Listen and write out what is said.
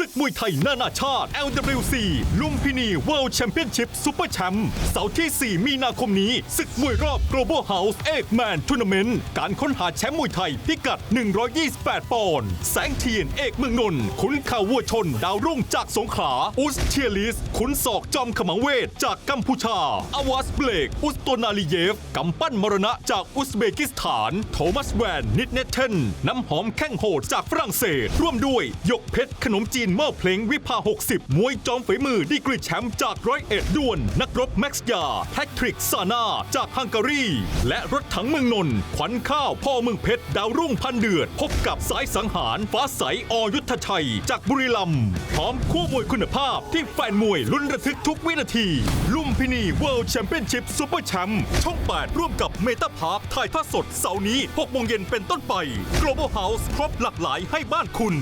ศึกมวยไทยนานาชาติ LWC ลุมพินี World Championship Super Champ เสาร์ที่ 4 มีนาคมนี้ ศึกมวยรอบ Global House เอกแมนทัวร์นาเมนต์การค้นหาแชมป์มวยไทยพิกัด 128 ปอนด์แสงเทียนเอกเมืองนนท์ขุนข่าววัวชน ดาวรุ่งจากสงขลาอุสเทียลิส ขุนศอกจอมขมังเวท จากกัมพูชาอาวาสเบลก อุสโตนาลีเยฟกำปั้นมรณะจากอุซเบกิสถาน โทมัสแวนนิดเนเทนน้ำหอมแข้งโหดจากฝรั่งเศส ร่วมด้วยยกเพชรขนมจีนเม่อเพลงวิภา 60 มวยจอมฝีมือดีกรีแชมป์จากร้อยเอ็ดด้วน นักรบแม็กซ์ยาแพทริกซานาจากฮังการี และรถถังเมืองนนท์ขวัญข้าวพ่อเมืองเพชร ดาวรุ่งพันเดือด พบกับสายสังหารฟ้าใสอยุทธชัย จากบุรีรัมย์พร้อมคู่มวยคุณภาพที่แฟนมวยลุ้นระทึกทุกวินาที ลุมพินี World Championship Super Champ ช่อง 8 ร่วมกับเมตาพาร์คถ่ายทอดสดเสาร์นี้6โมงเย็นเป็นต้นไป Global House ครบหลากหลายให้บ้านคุณ